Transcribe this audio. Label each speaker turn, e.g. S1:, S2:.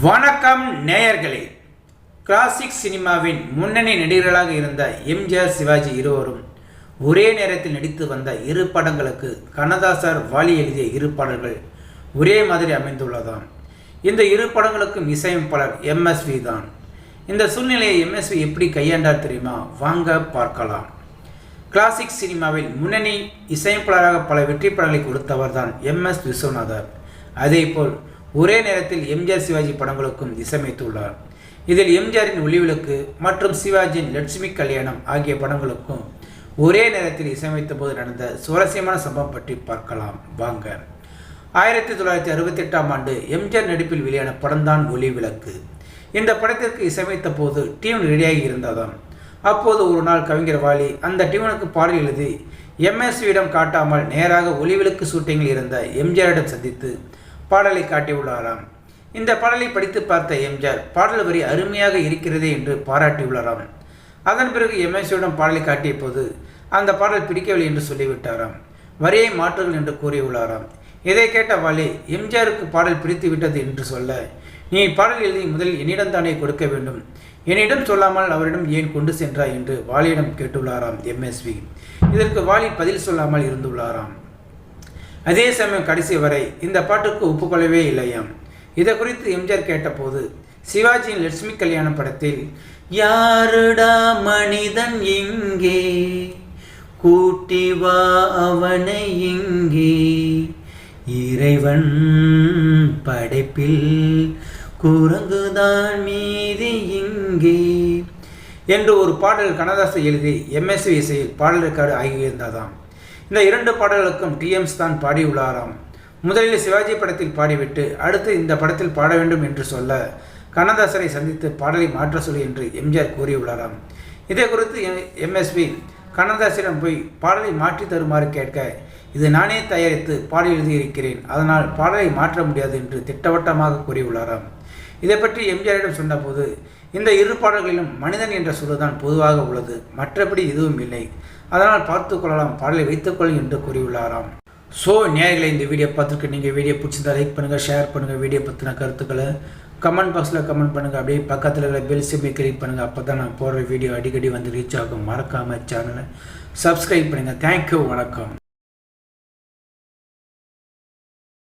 S1: வணக்கம் நேயர்களே. கிளாசிக் சினிமாவின் முன்னணி நடிகர்களாக இருந்த எம்ஜிஆர் சிவாஜி இருவரும் ஒரே நேரத்தில் நடித்து வந்த இரு படங்களுக்கு கண்ணதாசர் வாலி எழுதிய இரு பாடல்கள் ஒரே மாதிரி அமைந்துள்ளதாம். இந்த இரு படங்களுக்கும் இசையமைப்பாளர் எம்எஸ்வி தான். இந்த சூழ்நிலையை எம்எஸ்வி எப்படி கையாண்டார் தெரியுமா? வாங்க பார்க்கலாம். கிளாசிக் சினிமாவில் முன்னணி இசையமைப்பாளராக பல வெற்றி படங்களை கொடுத்தவர் தான் எம் எஸ் விஸ்வநாதர். அதேபோல் ஒரே நேரத்தில் எம்ஜிஆர் சிவாஜி படங்களுக்கும் இசையமைத்துள்ளார். இதில் எம்ஜிஆரின் ஒளிவிளக்கு மற்றும் சிவாஜியின் லட்சுமி கல்யாணம் ஆகிய படங்களுக்கும் ஒரே நேரத்தில் இசையமைத்த போது நடந்த சுவாரஸ்யமான சம்பவம் பற்றி பார்க்கலாம். வாங்க. ஆயிரத்தி தொள்ளாயிரத்தி அறுபத்தி எட்டாம் ஆண்டு எம்ஜிஆர் நடிப்பில் வெளியான படம்தான் ஒளி விளக்கு இந்த படத்திற்கு இசையமைத்த போது டியூன் ரெடியாகி இருந்ததாம். அப்போது ஒரு நாள் கவிஞர் வாலி அந்த டியூனுக்கு பாடல் எழுதி எம்எஸ்வியிடம் காட்டாமல் நேராக ஒளிவிளக்கு ஷூட்டிங்கில் இருந்த எம்ஜிஆரிடம் சந்தித்து பாடலை காட்டியுள்ளாராம். இந்த பாடலை படித்து பார்த்த எம்ஜிஆர் பாடல் வரி அருமையாக இருக்கிறதே என்று பாராட்டியுள்ளாராம். அதன் பிறகு எம்எஸ்வியிடம் பாடலை காட்டிய போது அந்த பாடல் பிடிக்கவில்லை என்று சொல்லிவிட்டாராம். வரியை மாற்றுங்கள் என்று கூறியுள்ளாராம். இதை கேட்ட வாலி எம்ஜிஆருக்கு பாடல் பிடித்து விட்டது என்று சொல்ல நீ பாடல் எழுதி முதலில் என்னிடம் தானே கொடுக்க வேண்டும். என்னிடம் சொல்லாமல் அவரிடம் ஏன் கொண்டு சென்றாய் என்று வாலியிடம் கேட்டுள்ளாராம் எம்எஸ்வி. இதற்கு வாலி பதில் சொல்லாமல் இருந்துள்ளாராம். அதே சமயம் கடைசி வரை இந்த பாட்டுக்கு ஒப்புக்கொள்ளவே இல்லையாம். இதை குறித்து எம்ஜிஆர் கேட்டபோது சிவாஜியின் லட்சுமி கல்யாணம் படத்தில் யாருடா மனிதன் இங்கே? கூட்டி வா அவனை இங்கே. இறைவன் படைப்பில் குரங்குதான் மீதி இங்கே. என்று ஒரு பாடல் கண்ணதாசன் எழுதி எம்எஸ்வி இசையில் பாடல் ரெக்கார்டு ஆகியிருந்ததாம். இந்த இரண்டு பாடல்களுக்கும் டிஎம்ஸ் தான் பாடியுள்ளாராம். முதலில் சிவாஜி படத்தில் பாடிவிட்டு அடுத்து இந்த படத்தில் பாட வேண்டும் என்று சொல்ல கண்ணதாசரை சந்தித்து பாடலை மாற்ற சொல்லி என்று எம்ஜிஆர் கூறியுள்ளாராம். இதை குறித்து எம்எஸ்வி கண்ணதாசரிடம் போய் பாடலை மாற்றி தருமாறு கேட்க இது நானே தயாரித்து பாடல் எழுதியிருக்கிறேன் அதனால் பாடலை மாற்ற முடியாது என்று திட்டவட்டமாக கூறியுள்ளாராம். இதை பற்றி எம்ஜிஆரிடம் சொன்னபோது இந்த இரு பாடல்களிலும் மனிதன் என்ற சொல்லுதான் பொதுவாக உள்ளது மற்றபடி எதுவும் இல்லை. அதனால் பார்த்து கொள்ளலாம் பாடலை வைத்துக்கொள் என்று கூறியுள்ளாராம். ஸோ நேர்களை இந்த வீடியோ பார்த்துருக்கு நீங்கள் வீடியோ பிடிச்சிருந்தா லைக் பண்ணுங்கள் ஷேர் பண்ணுங்கள் வீடியோ பற்றின கருத்துக்களை கமெண்ட் பாக்ஸில் கமெண்ட் பண்ணுங்கள் அப்படியே பக்கத்தில் இருக்கிற பெல் சிம்மை கிளிக் பண்ணுங்கள் அப்போ தான் நான் போடுற வீடியோ அடிக்கடி வந்து ரீச் ஆகும். மறக்காமல் சேனலை சப்ஸ்கிரைப் பண்ணுங்கள் தேங்க்யூ வணக்கம்.